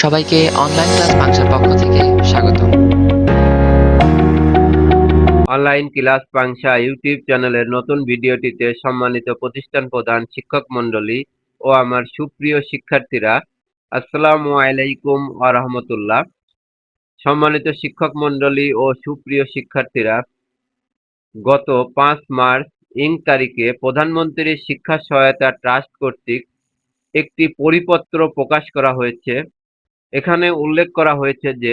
সবাইকে online class বাংশার পক্ষ থেকে স্বাগত। অনলাইন ক্লাস পাংশা ইউটিউব চ্যানেলের নতুন ভিডিওটিতে সম্মানিত প্রতিষ্ঠান প্রধান শিক্ষক মণ্ডলী ও আমার সুপ্রিয় শিক্ষার্থীরা, আসসালামু আলাইকুম ওয়া রাহমাতুল্লাহ। সম্মানিত শিক্ষক মণ্ডলী ও সুপ্রিয় শিক্ষার্থীরা, গত পাঁচ মার্চ ইং তারিখে প্রধানমন্ত্রীর শিক্ষা সহায়তা ট্রাস্ট কর্তৃক একটি পরিপত্র প্রকাশ করা হয়েছে। এখানে উল্লেখ করা হয়েছে যে,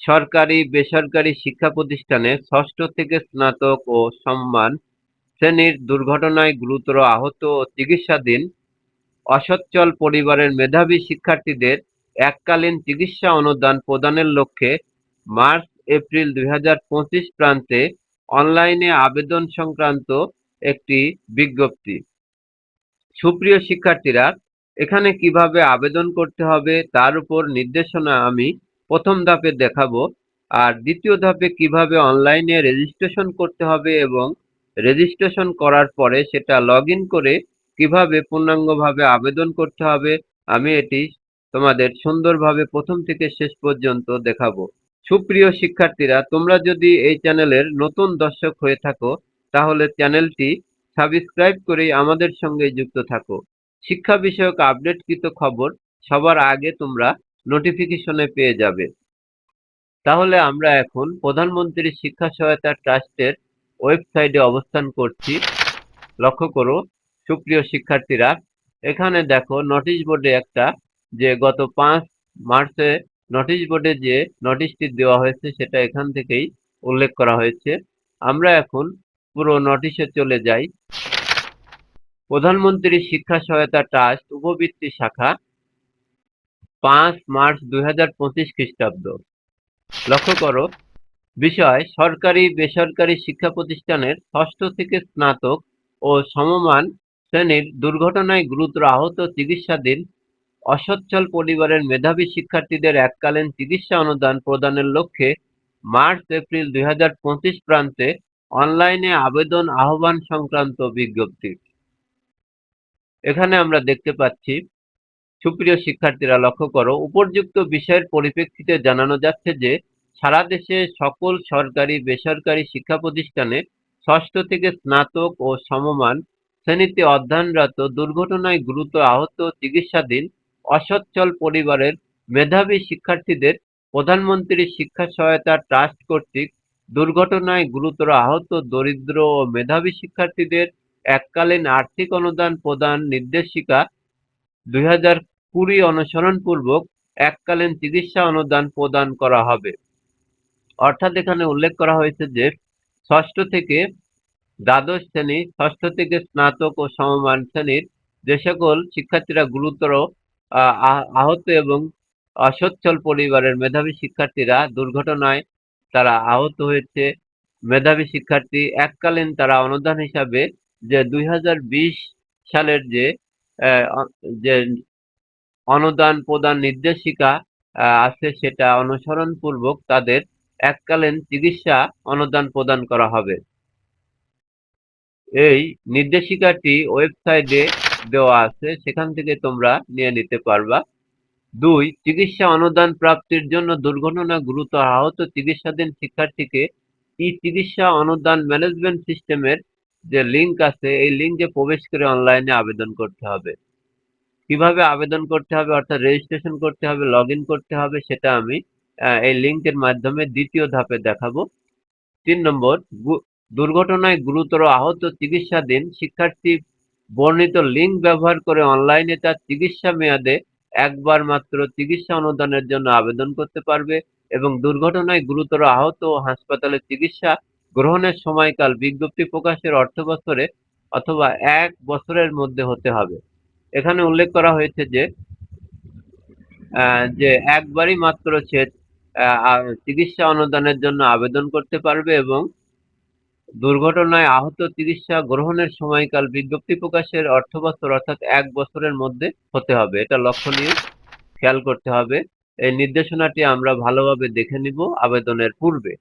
সরকারি বেসরকারি শিক্ষা প্রতিষ্ঠানে ষষ্ঠ থেকে স্নাতক ও সম্মান শ্রেণির দুর্ঘটনায় গুরুতর আহত ও চিকিৎসাধীন অসচ্ছল পরিবারের মেধাবী শিক্ষার্থীদের এককালীন চিকিৎসা অনুদান প্রদানের লক্ষ্যে মার্চ, এপ্রিল দুই হাজার পঁচিশ প্রান্তে অনলাইনে আবেদন সংক্রান্ত একটি বিজ্ঞপ্তি। সুপ্রিয় শিক্ষার্থীরা এখানে কীভাবে আবেদন করতে হবে তার উপর নির্দেশনা আমি প্রথম ধাপে দেখাবো। আর দ্বিতীয় ধাপে কীভাবে অনলাইনে রেজিস্ট্রেশন করতে হবে এবং রেজিস্ট্রেশন করার পরে সেটা লগ করে কীভাবে পূর্ণাঙ্গভাবে আবেদন করতে হবে, আমি এটি তোমাদের সুন্দরভাবে প্রথম থেকে শেষ পর্যন্ত দেখাবো। সুপ্রিয় শিক্ষার্থীরা, তোমরা যদি এই চ্যানেলের নতুন দর্শক হয়ে থাকো, তাহলে চ্যানেলটি সাবস্ক্রাইব করে আমাদের সঙ্গে যুক্ত থাকো। শিক্ষা বিষয়ক আপডেটকৃত খবর সবার আগে তোমরা নোটিফিকেশনে পেয়ে যাবে। তাহলে আমরা এখন প্রধানমন্ত্রী শিক্ষা সহায়তা ট্রাস্টের ওয়েবসাইটে অবস্থান করছি। লক্ষ্য করো, সুপ্রিয় শিক্ষার্থীরা, এখানে দেখো নোটিশ বোর্ডে একটা যে গত পাঁচ মার্চে নোটিশ বোর্ডে যে নোটিশটি দেওয়া হয়েছে সেটা এখান থেকেই উল্লেখ করা হয়েছে। আমরা এখন পুরো নোটিশে চলে যাই। প্রধানমন্ত্রী শিক্ষা সহায়তা ট্রাস্ট উপবৃত্তি শাখা পাঁচ মার্চ দুই হাজার পঁচিশ খ্রিস্টাব্দ। লক্ষ্য করো, বিষয় সরকারি, বেসরকারি শিক্ষা প্রতিষ্ঠানের ষষ্ঠ থেকে স্নাতক ও সমমান শ্রেণির দুর্ঘটনায় গুরুতর আহত চিকিৎসাধীন অসচ্ছল পরিবারের মেধাবী শিক্ষার্থীদের এককালীন চিকিৎসা অনুদান প্রদানের লক্ষ্যে মার্চ, এপ্রিল দুই হাজার পঁচিশ প্রান্তে অনলাইনে আবেদন আহ্বান সংক্রান্ত বিজ্ঞপ্তি। এখানে আমরা দেখতে পাচ্ছি, সুপ্রিয় শিক্ষার্থীরা লক্ষ্য করো উপর্যুক্ত বিষয়ের পরিপ্রেক্ষিতে জানানো যাচ্ছে যে, সারা দেশে সকল সরকারি, বেসরকারি শিক্ষা প্রতিষ্ঠানে ষষ্ঠ থেকে স্নাতক ও সমমান শ্রেণীতে অধ্যয়নরত দুর্ঘটনায় গুরুতর আহত চিকিৎসাধীন অসচ্ছল পরিবারের মেধাবী শিক্ষার্থীদের প্রধানমন্ত্রী শিক্ষা সহায়তা ট্রাস্ট কর্তৃক দুর্ঘটনায় গুরুতর আহত, দরিদ্র ও মেধাবী শিক্ষার্থীদের এককালীন আর্থিক অনুদান প্রদান নির্দেশিকা দুই হাজার কুড়ি অনুসরণ পূর্বক এককালীন চিকিৎসা অনুদান প্রদান করা হবে। অর্থাৎ এখানে উল্লেখ করা হয়েছে যে ষষ্ঠ থেকে দ্বাদশ শ্রেণি ষষ্ঠ থেকে স্নাতক ও সমমান শ্রেণির যে সকল শিক্ষার্থীরা গুরুতর আহ, আহ- আহত এবং অসচ্ছল পরিবারের মেধাবী শিক্ষার্থীরা দুর্ঘটনায় তারা আহত হয়েছে। মেধাবী শিক্ষার্থী এককালীন তারা অনুদান হিসাবে যে দুই হাজার বিশ সালের যে যে অনুদান প্রদান নির্দেশিকা আছে সেটা অনুসরণ পূর্বক তাদের এককালীন চিকিৎসা অনুদান প্রদান করা হবে। এই নির্দেশিকাটি ওয়েবসাইটে দেওয়া আছে, সেখান থেকে তোমরা নিয়ে নিতে পারবা। দুই, চিকিৎসা অনুদান প্রাপ্তির জন্য দুর্ঘটনা গুরুতর আহত চিকিৎসাধীন শিক্ষার্থীকে ই চিকিৎসা অনুদান ম্যানেজমেন্ট সিস্টেমের যে লিংক আছে, এই লিঙ্কে প্রবেশ করে অনলাইনে আবেদন করতে হবে। কীভাবে আবেদন করতে হবে? অর্থাৎ রেজিস্ট্রেশন করতে হবে লগ করতে হবে, সেটা আমি এই লিঙ্কের মাধ্যমে দ্বিতীয় ধাপে দেখাবো। তিন নম্বর দুর্ঘটনায় গুরুতর আহত চিকিৎসাধীন শিক্ষার্থী বর্ণিত লিঙ্ক ব্যবহার করে অনলাইনে তার চিকিৎসা মেয়াদে একবার মাত্র চিকিৎসা অনুদানের জন্য আবেদন করতে পারবে এবং দুর্ঘটনায় গুরুতর আহত হাসপাতালে চিকিৎসা গ্রহণের সময়কাল বিজ্ঞপ্তি প্রকাশের অর্থ বছরে অথবা এক বছরের মধ্যে হতে হবে। এখানে উল্লেখ করা হয়েছে যে যে একবারই মাত্র সে চিকিৎসা অনুদানের জন্য আবেদন করতে পারবে এবং দুর্ঘটনায় আহত চিকিৎসা গ্রহণের সময়কাল বিজ্ঞপ্তি প্রকাশের অর্থ বছর অর্থাৎ এক বছরের মধ্যে হতে হবে। এটা লক্ষণীয়। খেয়াল করতে হবে। এই নির্দেশনাটি আমরা ভালোভাবে দেখে নিব আবেদনের পূর্বে।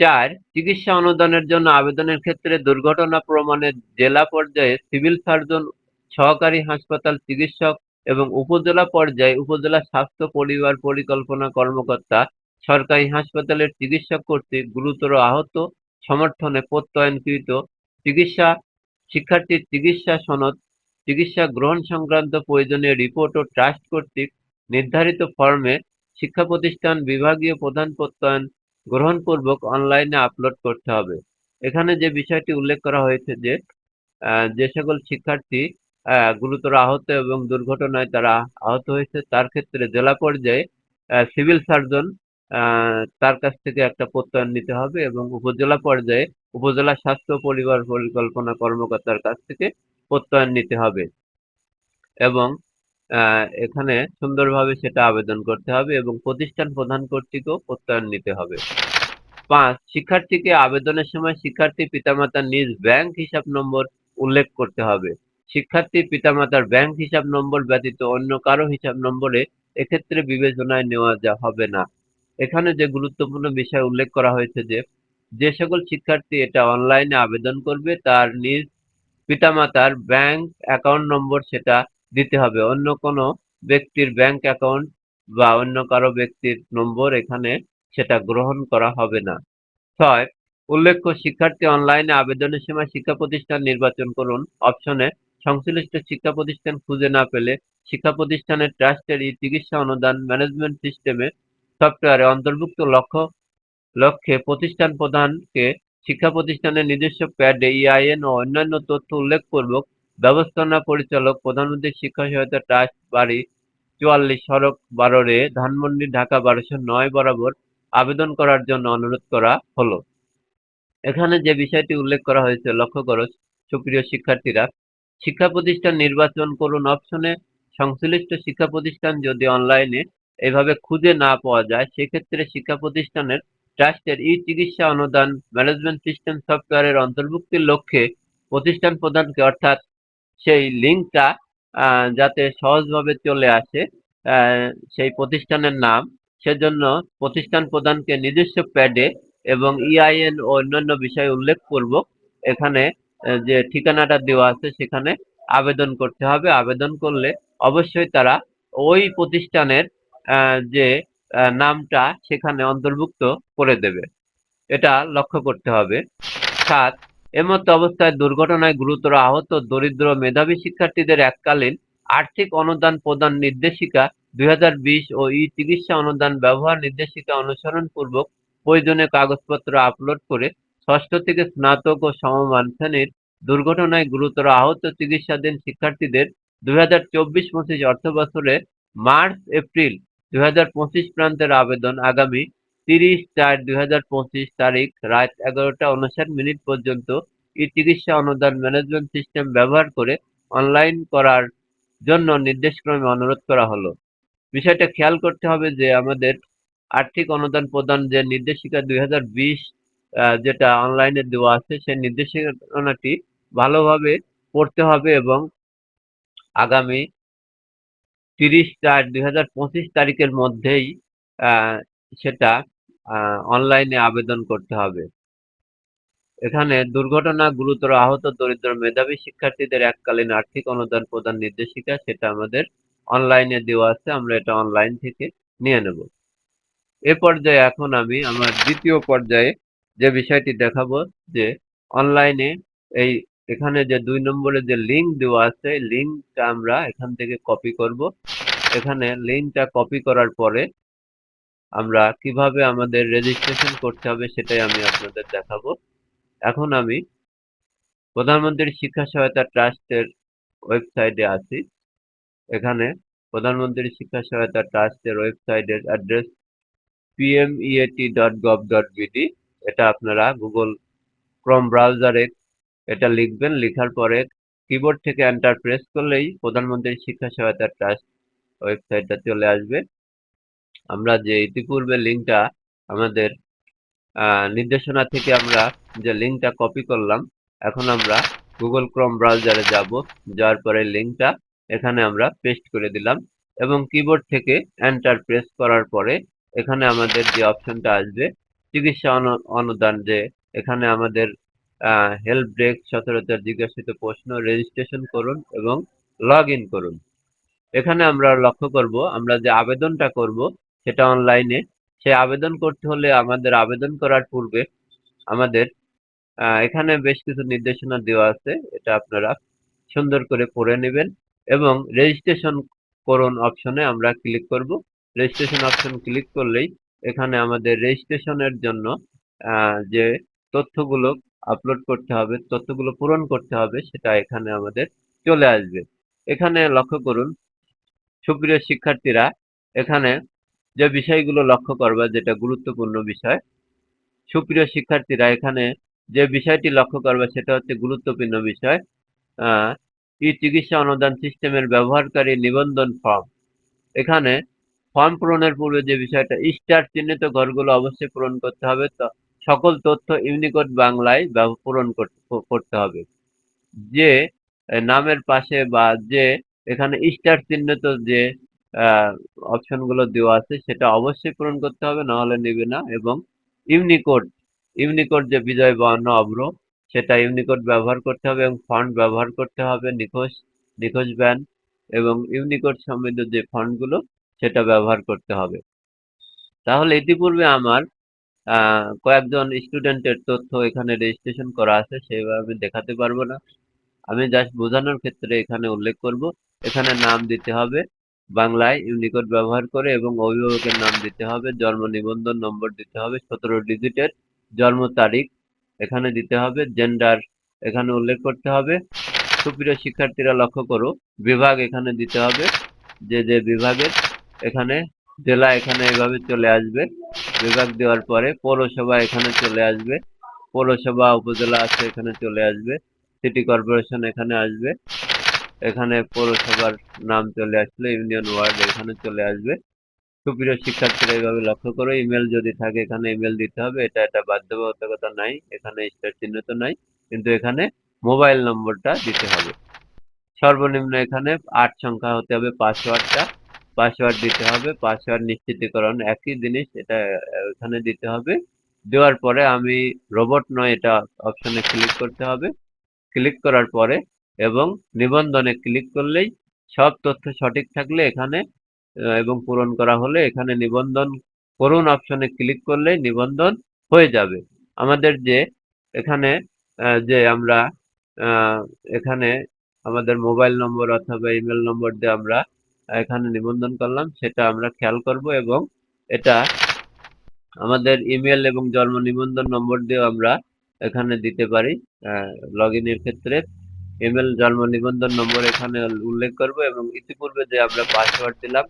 চার, চিকিৎসা অনুদানের জন্য আবেদনের ক্ষেত্রে দুর্ঘটনা প্রমাণে জেলা পর্যায়ে সিভিল সার্জন, সহকারী হাসপাতাল চিকিৎসক এবং উপজেলা পর্যায়ে উপজেলা স্বাস্থ্য পরিবার পরিকল্পনা কর্মকর্তা, সরকারি হাসপাতালের চিকিৎসক কর্তৃক গুরুতর আহত, সমর্থনে প্রত্যয়নকৃত চিকিৎসা, শিক্ষার্থীর চিকিৎসা সনদ, চিকিৎসা গ্রহণ সংক্রান্ত প্রয়োজনীয় রিপোর্ট ও ট্রাস্ট কর্তৃক নির্ধারিত ফর্মে শিক্ষা প্রতিষ্ঠান বিভাগীয় প্রধান প্রত্যয়ন গ্রহণপূর্বক অনলাইনে আপলোড করতে হবে। এখানে যে বিষয়টি উল্লেখ করা হয়েছে যে যে সকল শিক্ষার্থী গুরুতর আহত এবং দুর্ঘটনায় তারা আহত হয়েছে, তার ক্ষেত্রে জেলা পর্যায়ে সিভিল সার্জন তার কাছ থেকে একটা প্রত্যয়ন নিতে হবে এবং উপজেলা পর্যায়ে উপজেলা স্বাস্থ্য পরিবার পরিকল্পনা কর্মকর্তার কাছ থেকে প্রত্যয়ন নিতে হবে। এবং আহ, এখানে সুন্দরভাবে সেটা আবেদন করতে হবে এবং প্রতিষ্ঠান প্রধান কর্তৃকও প্রত্যয়ন নিতে হবে। পাঁচ শিক্ষার্থীকে আবেদনের সময় শিক্ষার্থী পিতামাতার নিজ ব্যাংক হিসাব নম্বর উল্লেখ করতে হবে। শিক্ষার্থী পিতামাতার ব্যাংক হিসাব নম্বর ব্যতীত অন্য কারও হিসাব নম্বরে এক্ষেত্রে বিবেচনায় নেওয়া যা হবে না। এখানে যে গুরুত্বপূর্ণ বিষয় উল্লেখ করা হয়েছে যে যে সকল শিক্ষার্থী এটা অনলাইনে আবেদন করবে তার নিজ পিতামাতার ব্যাংক অ্যাকাউন্ট নম্বর সেটা দিতে হবে। অন্য কোনো ব্যক্তির ব্যাংক অ্যাকাউন্ট বা অন্য কারও ব্যক্তির নম্বর এখানে সেটা গ্রহণ করা হবে না। ছয়, উল্লেখ্য শিক্ষার্থী অনলাইনে আবেদনের সময় শিক্ষা প্রতিষ্ঠান নির্বাচন করুন। অপশনে সংশ্লিষ্ট শিক্ষা প্রতিষ্ঠান খুঁজে না পেলে শিক্ষা প্রতিষ্ঠানের ট্রাস্টের ই চিকিৎসা অনুদান ম্যানেজমেন্ট সিস্টেমে সফটওয়্যারে অন্তর্ভুক্ত লক্ষ্য, লক্ষ্যে প্রতিষ্ঠান প্রধানকে শিক্ষা প্রতিষ্ঠানের নিজস্ব প্যাডে ইআইএন ও অন্যান্য তথ্য উল্লেখপূর্বক ব্যবস্থাপনা পরিচালক প্রধানমন্ত্রী শিক্ষা সহায়তা ট্রাস্ট বাড়ি, চুয়াল্লিশ সড়ক বারো রে, ধানমন্ডি ঢাকা বারোশো নয় বরাবর আবেদন করার জন্য অনুরোধ করা হলো। এখানে যে বিষয়টি উল্লেখ করা হয়েছে, লক্ষ্য করো, সুপ্রিয় শিক্ষার্থীরা, শিক্ষা প্রতিষ্ঠান নির্বাচন করুন অপশনে সংশ্লিষ্ট শিক্ষা প্রতিষ্ঠান যদি অনলাইনে এভাবে খুঁজে না পাওয়া যায়, সেক্ষেত্রে শিক্ষা প্রতিষ্ঠানের ট্রাস্টের ই চিকিৎসা অনুদান ম্যানেজমেন্ট সিস্টেম সফটওয়্যারের অন্তর্ভুক্তির লক্ষ্যে প্রতিষ্ঠান প্রধানকে, অর্থাৎ সেই লিঙ্কটা যাতে সহজভাবে চলে আসে সেই প্রতিষ্ঠানের নাম। সেজন্য প্রতিষ্ঠান প্রধানকে নিজস্ব প্যাডে এবং ইআইএন ও অন্যান্য বিষয় উল্লেখ করব এখানে যে ঠিকানাটা দেওয়া আছে সেখানে আবেদন করতে হবে। আবেদন করলে অবশ্যই তারা ওই প্রতিষ্ঠানের যে নামটা সেখানে অন্তর্ভুক্ত করে দেবে। এটা লক্ষ্য করতে হবে। সাত এমতো অবস্থায় দুর্ঘটনায় গুরুতর আহত দরিদ্র মেধাবী শিক্ষার্থীদের এককালীন আর্থিক অনুদান প্রদান নির্দেশিকা দুই ও ই চিকিৎসা অনুদান ব্যবহার নির্দেশিকা অনুসরণ পূর্বক প্রয়োজনীয় কাগজপত্র আপলোড করে ষষ্ঠ থেকে স্নাতক ও সমমান শ্রেণির দুর্ঘটনায় গুরুতর আহত চিকিৎসাধীন শিক্ষার্থীদের দুই হাজার চব্বিশ পঁচিশ অর্থ বছরে মার্চ, এপ্রিল দুই হাজার পঁচিশ প্রান্তের আবেদন আগামী তিরিশ চার দুই হাজার পঁচিশ তারিখ রাত এগারোটা উনষাট মিনিট পর্যন্ত ই চিকিৎসা অনুদান ম্যানেজমেন্ট সিস্টেম ব্যবহার করে অনলাইন করার জন্য নির্দেশক্রমে অনুরোধ করা হলো। বিষয়টা খেয়াল করতে হবে যে আমাদের আর্থিক অনুদান প্রদান যে নির্দেশিকা দুই হাজার বিশ যেটা অনলাইনে দেওয়া আছে, সেই নির্দেশিকাটি ভালোভাবে পড়তে হবে এবং আগামী তিরিশ চার দুই তারিখের মধ্যেই সেটা অনলাইনে আবেদন করতে হবে। এখানে দুর্ঘটনা, গুরুতর আহত, দরিদ্র মেধাবী শিক্ষার্থীদের এককালীন আর্থিক অনুদান প্রদান নির্দেশিকা সেটা আমাদের অনলাইনে দেওয়া আছে, আমরা এটা অনলাইন থেকে নিয়ে নেব। এ পর্যায়ে এখন আমি আমার দ্বিতীয় পর্যায়ে যে বিষয়টি দেখাবো যে অনলাইনে এই, এখানে যে দুই নম্বরে যে লিঙ্ক দেওয়া আছে লিঙ্কটা আমরা এখান থেকে কপি করব। এখানে লিঙ্কটা কপি করার পরে আমরা কীভাবে আমাদের রেজিস্ট্রেশন করতে হবে সেটাই আমি আপনাদের দেখাবো। এখন আমি প্রধানমন্ত্রীর শিক্ষা সহায়তা ট্রাস্টের ওয়েবসাইটে আছি। এখানে প্রধানমন্ত্রীর শিক্ষা সহায়তা ট্রাস্টের ওয়েবসাইটের address P M E A T dot gov dot BD এটা আপনারা গুগল ক্রোম ব্রাউজারে এটা লিখবেন, লেখার পরে কিবোর্ড থেকে এন্টার প্রেস করলেই প্রধানমন্ত্রীর শিক্ষা সহায়তা ট্রাস্ট ওয়েবসাইটটা চলে আসবে। আমরা যে ইতিপূর্বে লিঙ্কটা আমাদের নির্দেশনা থেকে আমরা যে লিঙ্কটা কপি করলাম, এখন আমরা গুগল ক্রোম ব্রাউজারে যাব, যাওয়ার পরে লিঙ্কটা এখানে আমরা পেস্ট করে দিলাম এবং কিবোর্ড থেকে এন্টার প্রেস করার পরে এখানে আমাদের যে অপশনটা আসবে, চিকিৎসা অনুদান যে এখানে আমাদের হেল্প ডেস্ক সচরাচর জিজ্ঞাসিত প্রশ্ন রেজিস্ট্রেশন করুন এবং লগ করুন। এখানে আমরা লক্ষ্য করব, আমরা যে আবেদনটা করব সেটা অনলাইনে সেই আবেদন করতে হলে আমাদের আবেদন করার পূর্বে আমাদের এখানে বেশ কিছু নির্দেশনা দেওয়া আছে, এটা আপনারা সুন্দর করে পড়ে নেবেন এবং রেজিস্ট্রেশন করুন অপশনে আমরা ক্লিক করব। রেজিস্ট্রেশন অপশন ক্লিক করলেই এখানে আমাদের রেজিস্ট্রেশনের জন্য যে তথ্যগুলো আপলোড করতে হবে, তথ্যগুলো পূরণ করতে হবে, সেটা এখানে আমাদের চলে আসবে। এখানে লক্ষ্য করুন, সুপ্রিয় শিক্ষার্থীরা, এখানে যে বিষয়গুলো লক্ষ্য করবা যেটা গুরুত্বপূর্ণ বিষয়, সুপ্রিয় শিক্ষার্থীরা এখানে যে বিষয়টি লক্ষ্য করবে সেটা হচ্ছে গুরুত্বপূর্ণ বিষয় ই চিকিৎসা অনুদান সিস্টেমের ব্যবহারকারী নিবন্ধন ফর্ম। এখানে ফর্ম পূরণের পূর্বে যে বিষয়টা, স্টার চিহ্নিত ঘরগুলো অবশ্যই পূরণ করতে হবে, তো সকল তথ্য ইউনিকোড বাংলায় পূরণ করতে হবে। যে নামের পাশে বা যে, এখানে স্টার চিহ্নিত যে অপশনগুলো দেওয়া আছে, সেটা অবশ্যই পূরণ করতে হবে না হলে নেবে না। এবং ইউনিকোড ইউনিকোড যে বিজয় বর্ণ অভ্র, সেটা ইউনিকোড ব্যবহার করতে হবে এবং ফন্ট ব্যবহার করতে হবে, নিখোঁজ নিখোঁজ ব্যান এবং ইউনিকোড সমৃদ্ধ যে ফন্টগুলো সেটা ব্যবহার করতে হবে। তাহলে ইতিপূর্বে আমার কয়েকজন স্টুডেন্টের তথ্য এখানে রেজিস্ট্রেশন করা আছে, সেভাবে আমি দেখাতে পারব না। আমি জাস্ট বোঝানোর ক্ষেত্রে এখানে উল্লেখ করব। এখানে নাম দিতে হবে বাংলায় ইউনিকোড ব্যবহার করে এবং অভিভাবকের নাম দিতে হবে, জন্ম নিবন্ধন নম্বর দিতে হবে, সতেরো ডিজিটের জন্ম তারিখ এখানে দিতে হবে জেন্ডার এখানে উল্লেখ করতে হবে। সুপ্রিয় শিক্ষার্থীরা লক্ষ্য করো, বিভাগ এখানে দিতে হবে, যে যে বিভাগের এখানে জেলা এখানে এভাবে চলে আসবে। বিভাগ দেওয়ার পরে পৌরসভা এখানে চলে আসবে, পৌরসভা, উপজেলা আছে এখানে চলে আসবে সিটি কর্পোরেশন এখানে আসবে। এখানে পৌরসভার নাম চলে আসলে ইউনিয়ন ওয়ার্ড এখানে চলে আসবে। সুপ্রিয় শিক্ষার্থীরা এইভাবে লক্ষ্য করো, ইমেল যদি থাকে এখানে ইমেল দিতে হবে, এটা একটা বাধ্যবাধকতা নাই, এখানে স্টার চিহ্ন তো নাই, কিন্তু এখানে মোবাইল নম্বরটা দিতে হবে। সর্বনিম্ন এখানে আট সংখ্যা হতে হবে পাসওয়ার্ডটা, পাসওয়ার্ড দিতে হবে, পাসওয়ার্ড নিশ্চিতকরণ একই জিনিস, এটা এখানে দিতে হবে। দেওয়ার পরে আমি রোবট নয়, এটা অপশনে ক্লিক করতে হবে। ক্লিক করার পরে এবং নিবন্ধনে ক্লিক করলেই সব তথ্য সঠিক থাকলে এখানে এবং পূরণ করা হলে এখানে নিবন্ধন করুন অপশনে ক্লিক করলেই নিবন্ধন হয়ে যাবে। আমাদের যে এখানে যে আমরা এখানে আমাদের মোবাইল নম্বর অথবা ইমেল নম্বর দিয়ে আমরা এখানে নিবন্ধন করলাম, সেটা আমরা খেয়াল করব এবং এটা আমাদের ইমেল এবং জন্ম নিবন্ধন নম্বর দিয়েও আমরা এখানে দিতে পারি লগ ইনের ক্ষেত্রে। ইমেল জন্ম নিবন্ধন নম্বর এখানে উল্লেখ করব এবং ইতিপূর্বে যে আমরা পাসওয়ার্ড দিলাম,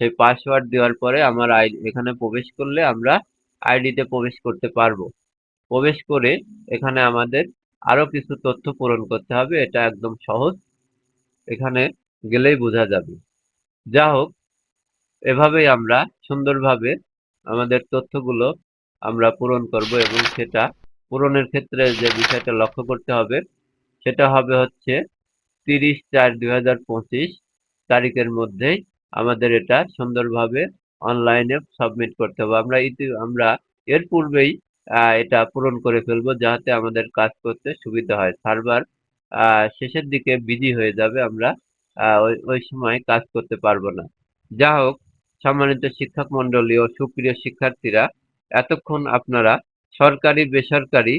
সেই পাসওয়ার্ড দেওয়ার পরে আমার আই, এখানে প্রবেশ করলে আমরা আইডিতে প্রবেশ করতে পারব। প্রবেশ করে এখানে আমাদের আরও কিছু তথ্য পূরণ করতে হবে, এটা একদম সহজ। এখানে গেলেই বোঝা যাবে। যা হোক এভাবেই আমরা সুন্দরভাবে আমাদের তথ্যগুলো আমরা পূরণ করব এবং সেটা পূরণের ক্ষেত্রে যে বিষয়টা লক্ষ্য করতে হবে সেটা হবে হচ্ছে তিরিশ চার দুই হাজার পঁচিশ তারিখের মধ্যেই আমাদের এটা সুন্দরভাবে অনলাইনে সাবমিট করতে হবে। আমরা ইতি, আমরা এর পূর্বেই এটা পূরণ করে ফেলব যাতে আমাদের কাজ করতে সুবিধা হয়। সার্ভার শেষের দিকে বিজি হয়ে যাবে আমরা ওই ওই সময় কাজ করতে পারব না। যা হোক, সম্মানিত শিক্ষক মন্ডলী ও সুপ্রিয় শিক্ষার্থীরা, এতক্ষণ আপনারা সরকারি বেসরকারি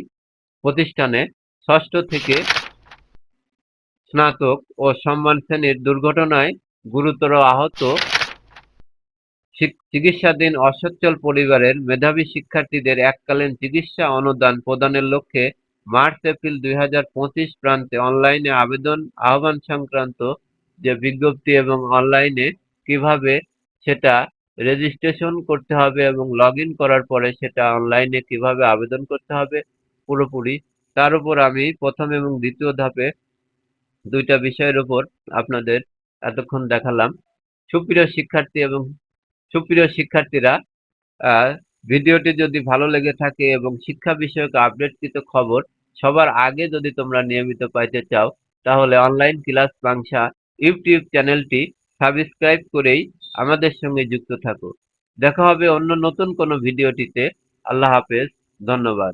প্রতিষ্ঠানে ষষ্ঠ থেকে স্নাতক ও সম্মান শ্রেণির দুর্ঘটনায় গুরুতর আহত চিকিৎসাধীন অসচ্ছল পরিবারের মেধাবী শিক্ষার্থীদের এককালীন চিকিৎসা অনুদান প্রদানের লক্ষ্যে মার্চ, এপ্রিল দুই হাজার পঁচিশ প্রান্তে অনলাইনে আবেদন, আহ্বান সংক্রান্ত যে বিজ্ঞপ্তি এবং অনলাইনে কীভাবে সেটা রেজিস্ট্রেশন করতে হবে এবং লগ করার পরে সেটা অনলাইনে কীভাবে আবেদন করতে হবে পুরোপুরি। তার উপর আমি প্রথম এবং দ্বিতীয় ধাপে দুইটা বিষয়ের উপর আপনাদের এতক্ষণ দেখালাম। সুপ্রিয় শিক্ষার্থী এবং সুপ্রিয় শিক্ষার্থীরা ভিডিওটি যদি ভালো লেগে থাকে এবং শিক্ষা বিষয়ক আপডেটকৃত খবর সবার আগে যদি তোমরা নিয়মিত পাইতে চাও, তাহলে অনলাইন ক্লাস বাংশা ইউটিউব চ্যানেলটি সাবস্ক্রাইব করেই আমাদের সঙ্গে যুক্ত থাকো। দেখা হবে অন্য নতুন কোনো ভিডিওটিতে। আল্লাহ হাফেজ। ধন্যবাদ।